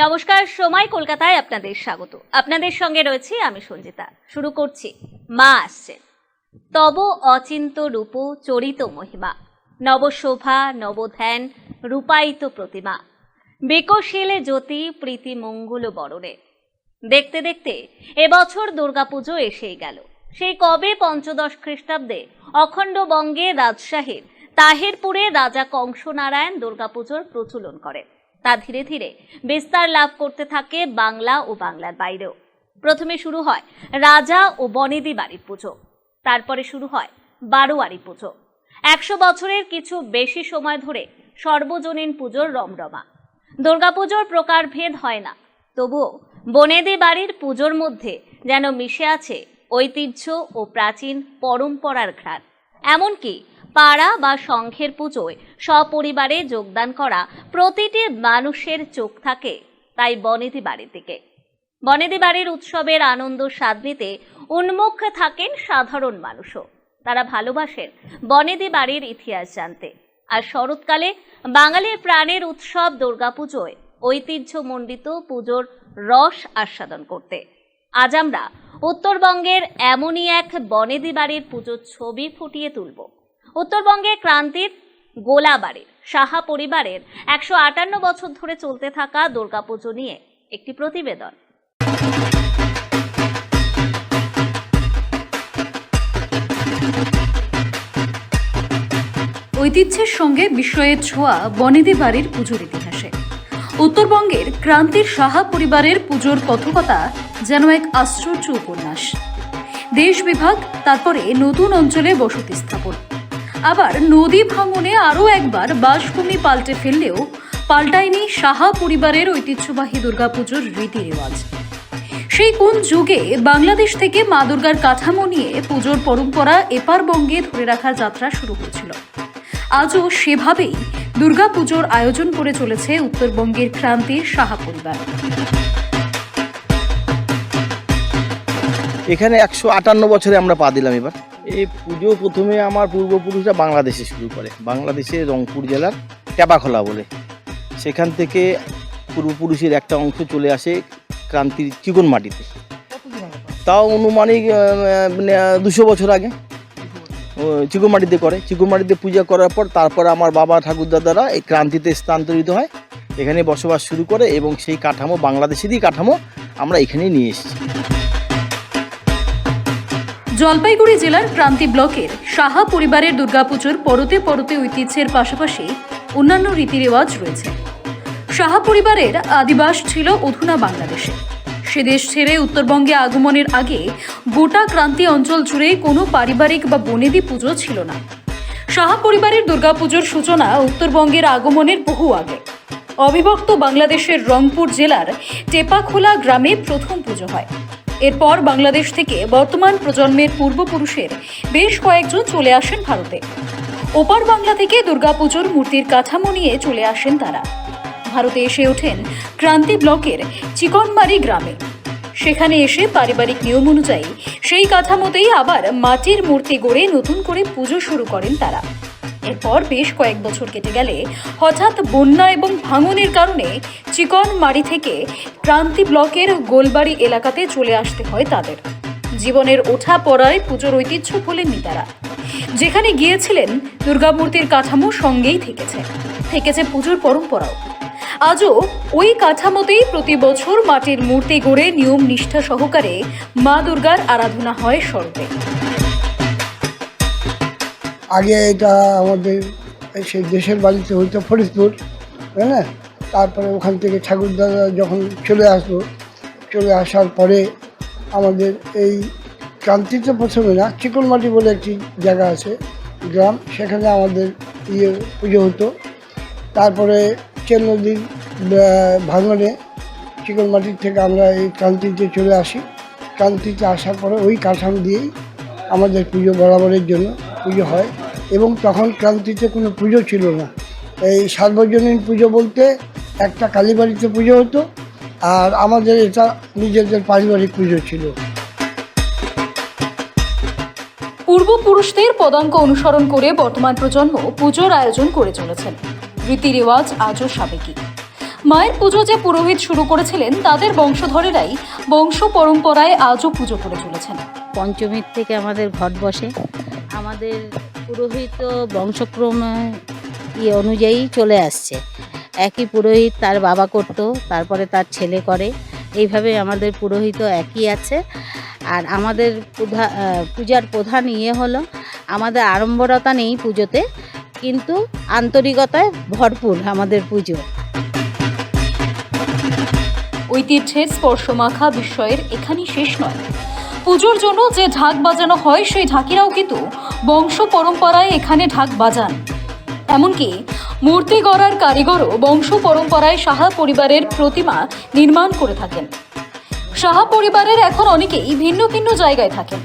নমস্কার, সময় কলকাতায় আপনাদের স্বাগত। আপনাদের সঙ্গে রয়েছি আমি সঞ্জিতা। শুরু করছি। মা আসছে তব অচিন্ত রূপ চরিত মহিমা। নবশোভা, নবধ্যান, রূপায়িত প্রতিমা। বিকশীল জ্যোতি, প্রীতি মঙ্গল বরণে। দেখতে দেখতে এবছর দুর্গাপুজো এসেই গেল। সেই কবে পঞ্চদশ খ্রিস্টাব্দে অখণ্ড বঙ্গে রাজশাহীর তাহিরপুরে রাজা কংসনারায়ণ দুর্গাপুজোর প্রচলন করেন। তা ধীরে ধীরে বিস্তার লাভ করতে থাকে বাংলা ও বাংলার বাইরেও। প্রথমে শুরু হয় রাজা ও বনেদি বাড়ির পুজো। তারপরে শুরু হয় বারোয়ারি পুজো। একশো বছরের কিছু বেশি সময় ধরে সর্বজনীন পুজোর রমরমা। দুর্গাপুজোর প্রকার ভেদ হয় না। তবুও বনেদি বাড়ির পুজোর মধ্যে যেন মিশে আছে ঐতিহ্য ও প্রাচীন পরম্পরার ঘ্রাণ। এমনকি পাড়া বা সংঘের পুজোয় সপরিবারে যোগদান করা প্রতিটি মানুষের চোখ থাকে, তাই বনেদি বাড়ির দিকে। বনেদি বাড়ির উৎসবের আনন্দ স্বাদ নিতে উন্মুখ থাকেন সাধারণ মানুষও। তারা ভালোবাসেন বনেদি বাড়ির ইতিহাস জানতে। আর শরৎকালে বাঙালির প্রাণের উৎসব দুর্গাপুজোয় ঐতিহ্যমণ্ডিত পুজোর রস আস্বাদন করতে। আজ আমরা উত্তরবঙ্গের এমনই এক বনেদি বাড়ির পুজোর ছবি ফুটিয়ে তুলব। উত্তরবঙ্গে ক্রান্তির গোলাবাড়ির, সাহা পরিবারের একশো আটান্ন বছর ধরে চলতে থাকা দুর্গাপুজো নিয়ে একটি প্রতিবেদন। ঐতিহ্যের সঙ্গে বিস্ময়ের ছোঁয়া বনেদি বাড়ির পুজোর ইতিহাসে। উত্তরবঙ্গের ক্রান্তির সাহা পরিবারের পুজোর কথকতা যেন এক আশ্চর্য উপন্যাস। দেশ বিভাগ তারপরে নতুন অঞ্চলে বসতি স্থাপন। আবার নদী ভাঙনে আরও একবার বাসভূমি পাল্টে ফেললেও পাল্টায়নি সাহা পরিবারের ঐতিহ্যবাহী দুর্গাপুজোর রীতি রেওয়াজ সেই কোন যুগে বাংলাদেশ থেকে মা দুর্গার কাঠামো নিয়ে পুজোর পরম্পরা এপার বঙ্গে ধরে রাখার যাত্রা শুরু হয়েছিল। আজও সেভাবেই দুর্গাপুজোর আয়োজন করে চলেছে উত্তরবঙ্গের ক্রান্তির সাহা পরিবার। এখানে একশো আটান্ন বছরে আমরা পা দিলাম এবার। এই পুজো প্রথমে আমার পূর্বপুরুষরা বাংলাদেশে শুরু করে। বাংলাদেশে রংপুর জেলার ট্যাপাখোলা বলে। সেখান থেকে পূর্বপুরুষের একটা অংশ চলে আসে ক্রান্তির চিকন মাটিতে তাও অনুমানিক দুশো বছর আগে। চিকন মাটিতে করে। চিকন মাটিতে পূজা করার পর তারপর আমার বাবা ঠাকুরদাদারা এই ক্রান্তিতে স্থানান্তরিত হয়। এখানে বসবাস শুরু করে এবং সেই কাঠামো বাংলাদেশেরই কাঠামো আমরা এখানেই নিয়ে এসেছি। জলপাইগুড়ি জেলার ক্রান্তি ব্লকের সাহা পরিবারের দুর্গাপুজোর পরতে পরতে ঐতিহ্যের পাশাপাশি অন্যান্য রীতিরেওয়াজ রয়েছে। সাহা পরিবারের আদিবাস ছিল অধুনা বাংলাদেশে। সে দেশ ছেড়ে উত্তরবঙ্গে আগমনের আগে গোটা ক্রান্তি অঞ্চল জুড়ে কোনো পারিবারিক বা বনেদি পুজো ছিল না। সাহা পরিবারের দুর্গাপুজোর সূচনা উত্তরবঙ্গের আগমনের বহু আগে। অবিভক্ত বাংলাদেশের রংপুর জেলার টেপাখোলা গ্রামে প্রথম পুজো হয়। এরপর বাংলাদেশ থেকে বর্তমান প্রজন্মের পূর্বপুরুষের বেশ কয়েকজন চলে আসেন ভারতে। ওপার বাংলা থেকে দুর্গাপুজোর মূর্তির কাঠামো নিয়ে চলে আসেন তারা। ভারতে এসে ওঠেন ক্রান্তি ব্লকের চিকনমারি গ্রামে। সেখানে এসে পারিবারিক নিয়ম অনুযায়ী সেই কাঠামোতেই আবার মাটির মূর্তি গড়ে নতুন করে পুজো শুরু করেন তারা। এরপর বেশ কয়েক বছর কেটে গেলে হঠাৎ বন্যা এবং ভাঙনের কারণে চিকনমারি থেকে ক্রান্তি ব্লকের গোলবাড়ি এলাকাতে চলে আসতে হয় তাদের। জীবনের ওঠা পড়ায় পুজোর ঐতিহ্য ভোলেননি তারা। যেখানে গিয়েছিলেন, দুর্গামূর্তির কাঠামো সঙ্গেই থেকেছে। থেকেছে পুজোর পরম্পরাও। আজও ওই কাঠামোতেই প্রতি বছর মাটির মূর্তি গড়ে নিয়ম নিষ্ঠা সহকারে মা দুর্গার আরাধনা হয় স্বরূপে। আগে এটা আমাদের সেই দেশের বাড়িতে হইতো ফরিদপুর হ্যাঁ তারপরে ওখান থেকে ঠাকুরদাদা যখন চলে আসলো, চলে আসার পরে আমাদের এই ক্রান্তিতে প্রথমে না চিকনমাটি বলে একটি জায়গা আছে, গ্রাম, সেখানে আমাদের ইয়ে পুজো হতো। তারপরে চেন নদীর ভাঙনে চিকনমাটির থেকে আমরা এই ক্রান্তিতে চলে আসি। ক্রান্তিতে আসার পরে ওই কাঠামো দিয়েই আমাদের পুজো বরাবরের জন্য পুজো হয় এবং তখন ক্রান্তিতে কোনো পুজো ছিল না। এই সার্বজনীন পুজো বলতে একটা কালীবাড়িতে পুজো হতো আর আমাদের এটা নিজেদের পারিবারিক পুজো ছিল। পূর্বপুরুষদের পদাঙ্ক অনুসরণ করে বর্তমান প্রজন্ম পুজোর আয়োজন করে চলেছেন। রীতি রেওয়াজ আজও সাবেকি। মায়ের পুজো যে পুরোহিত শুরু করেছিলেন তাদের বংশধরেরাই বংশ পরম্পরায় আজও পুজো করে চলেছেন। পঞ্চমীর থেকে আমাদের ঘট বসে। আমাদের পুরোহিত বংশক্রম ইয়ে অনুযায়ী চলে আসছে। একই পুরোহিত তার বাবা করতো, তারপরে তার ছেলে করে। এইভাবে আমাদের পুরোহিত একই আছে। আর আমাদের পূজার প্রধান ইয়ে হলো, আমাদের আড়ম্বরতা নেই পুজোতে, কিন্তু আন্তরিকতায় ভরপুর আমাদের পুজো। ঐতিহ্যের স্পর্শমাখা বিস্ময়ের এখানেই শেষ নয়। পুজোর জন্য যে ঢাক বাজানো হয়, সেই ঢাকিরাও কিন্তু বংশ পরম্পরায় এখানে ঢাক বাজান। এমনকি মূর্তি গড়ার কারিগরও বংশ পরম্পরায় সাহা পরিবারের প্রতিমা নির্মাণ করে থাকেন। সাহা পরিবারের এখন অনেকেই ভিন্ন ভিন্ন জায়গায় থাকেন।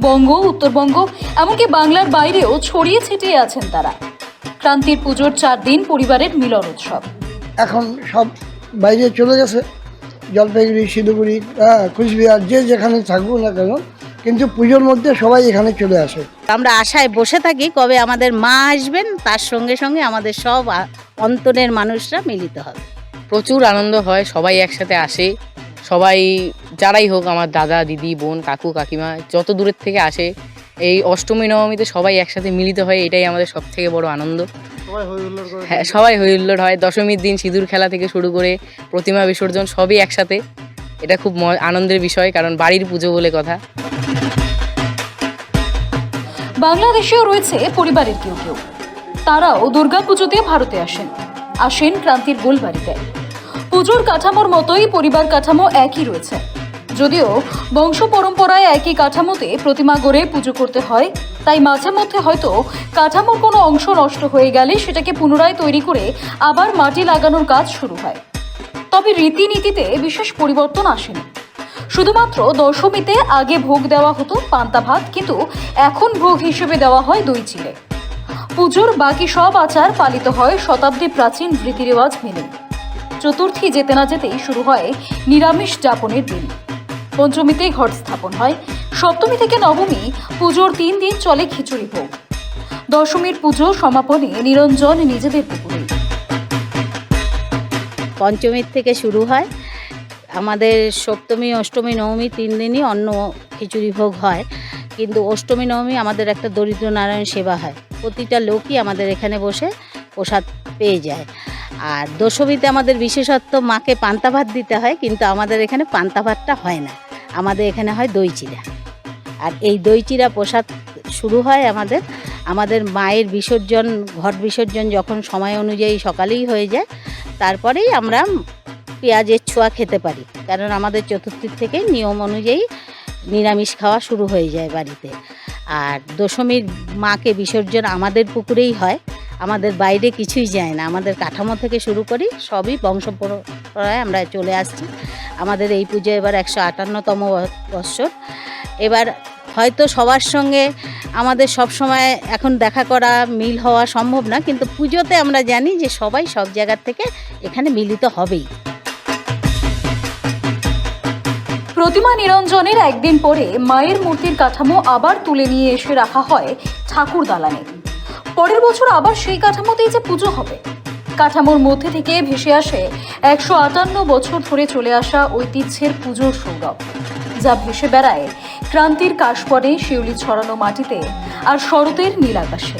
বঙ্গ, উত্তরবঙ্গ, এমনকি বাংলার বাইরেও ছড়িয়ে ছিটিয়ে আছেন তারা। ক্রান্তির পুজোর চার দিন পরিবারের মিলন উৎসব। এখন সব বাইরে চলে গেছে। জলপাইগুড়ি, শিলিগুড়ি কুচবিহার, যে যেখানে থাকব না কেন কিন্তু পুজোর মধ্যে সবাই এখানে চলে আসে। আমরা আশায় বসে থাকি কবে আমাদের মা আসবেন তার সঙ্গে সঙ্গে আমাদের সব অন্তরের মানুষরা মিলিত হবে। প্রচুর আনন্দ হয় সবাই একসাথে আসে। সবাই যারাই হোক আমার দাদা দিদি বোন কাকু কাকিমা যত দূরের থেকে আসে এই অষ্টমী নবমীতে সবাই একসাথে মিলিত হয় এটাই আমাদের সব থেকে বড় আনন্দ। হ্যাঁ সবাই হই হুল্লোড় হয় দশমীর দিন সিঁদুর খেলা থেকে শুরু করে প্রতিমা বিসর্জন সবই একসাথে। এটা খুব আনন্দের বিষয়, কারণ বাড়ির পুজো বলে কথা। বাংলাদেশেও রয়েছে পরিবারের কেউ কেউ। তারাও দুর্গাপুজোতে ভারতে আসেন আসেন ক্রান্তির গোলবাড়িতে। পুজোর কাঠামোর মতোই পরিবার কাঠামো একই রয়েছে। যদিও বংশ পরম্পরায় একই কাঠামোতে প্রতিমা গড়ে পুজো করতে হয়, তাই মাঝে মধ্যে হয়তো কাঠামোর কোনো অংশ নষ্ট হয়ে গেলে সেটাকে পুনরায় তৈরি করে আবার মাটি লাগানোর কাজ শুরু হয়। তবে রীতিনীতিতে বিশেষ পরিবর্তন আসেনি। শুধুমাত্র দশমীতে আগে ভোগ দেওয়া হতো পান্তা ভাত, কিন্তু এখন ভোগ হিসেবে দেওয়া হয় দই চিড়ে। পুজোর বাকি সব আচার পালিত হয় শতাব্দী প্রাচীন রীতিরেওয়াজ মেনে। চতুর্থী যেতে না যেতেই শুরু হয় নিরামিষ যাপনের দিন। পঞ্চমীতে ঘট স্থাপন হয়। সপ্তমী থেকে নবমী পুজোর তিন দিন চলে খিচুড়ি ভোগ। দশমীর পুজো সমাপনে নিরঞ্জন নিজেদের পুকুরে পঞ্চমীর থেকে শুরু হয়। আমাদের সপ্তমী, অষ্টমী, নবমী তিন দিনই অন্ন খিচুড়ি ভোগ হয়। কিন্তু অষ্টমী, নবমী আমাদের একটা দরিদ্র নারায়ণ সেবা হয়। প্রতিটা লোকই আমাদের এখানে বসে প্রসাদ পেয়ে যায়। আর দশমীতে আমাদের বিশেষত্ব, মাকে পান্তা ভাত দিতে হয়, কিন্তু আমাদের এখানে পান্তা ভাতটা হয় না। আমাদের এখানে হয় দই চিরা আর এই দই চিরা প্রসাদ শুরু হয় আমাদের। আমাদের মায়ের বিসর্জন, ঘট বিসর্জন যখন সময় অনুযায়ী সকালেই হয়ে যায় তারপরেই আমরা পেঁয়াজের ছোঁয়া খেতে পারি। কারণ আমাদের চতুর্থীর থেকে নিয়ম অনুযায়ী নিরামিষ খাওয়া শুরু হয়ে যায় বাড়িতে। আর দশমীর মাকে বিসর্জন আমাদের পুকুরেই হয়। আমাদের বাইরে কিছুই যায় না। আমাদের কাঠামো থেকে শুরু করি সবই বংশ পরম্পরায় আমরা চলে আসছি। আমাদের এই পুজো এবার একশো আটান্নতম বৎসর এবার হয়তো সবার সঙ্গে আমাদের সব সময় এখন দেখা করা, মিল হওয়া সম্ভব না, কিন্তু পুজোতে আমরা জানি যে সবাই সব জায়গার থেকে এখানে মিলিত হবেই। প্রতিমা নিরঞ্জনের একদিন পরে মায়ের মূর্তির কাঠামো আবার তুলে নিয়ে এসে রাখা হয় ঠাকুর দালানে পরের বছর আবার সেই কাঠামোতেই যে পুজো হবে। কাঠামোর মধ্যে থেকে ভেসে আসে একশো আটান্ন বছর ধরে চলে আসা ঐতিহ্যের পুজোর সৌরভ। যা ভেসে বেড়ায়, ক্রান্তির কাশপরে শিউলি ছড়ানো মাটিতে আর শরতের নীল আকাশে।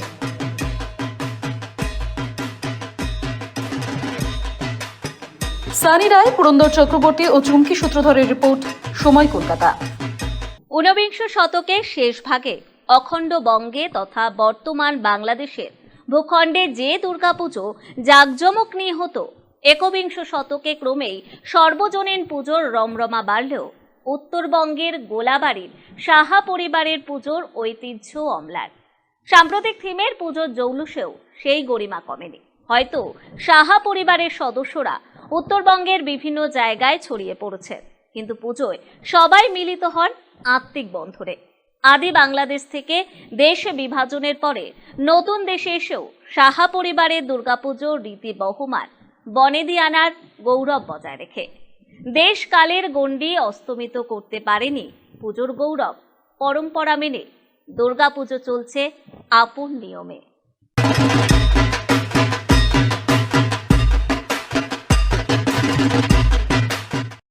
সানি রায়, পুরন্দর চক্রবর্তী ও চুমকি সূত্রধরের রিপোর্ট, সময় কলকাতা। ঊনবিংশ শতকের শেষ ভাগে অখণ্ড বঙ্গে তথা বর্তমান বাংলাদেশের ভূখণ্ডে যে দুর্গাপুজো জাঁকজমক নিয়ে হতো একবিংশ শতকে ক্রমেই সর্বজনীন পুজোর রমরমা বাড়লেও উত্তরবঙ্গের গোলাবাড়ির সাহা পরিবারের পুজোর ঐতিহ্য অম্লান সাম্প্রতিক থিমের পুজোর জৌলুসেও সেই গরিমা কমেনি। হয়তো সাহা পরিবারের সদস্যরা উত্তরবঙ্গের বিভিন্ন জায়গায় ছড়িয়ে পড়েছেন কিন্তু পুজোয় সবাই মিলিত হন আত্মিক বন্ধনে। আদি বাংলাদেশ থেকে দেশ বিভাজনের পরে নতুন দেশে এসেও সাহা পরিবারের দুর্গাপুজোর রীতি বহমান বনেদি আনার গৌরব বজায় রেখে। দেশকালের গণ্ডি অস্তমিত করতে পারেনি পুজোর গৌরব। পরম্পরা মেনে দুর্গাপুজো চলছে আপন নিয়মে।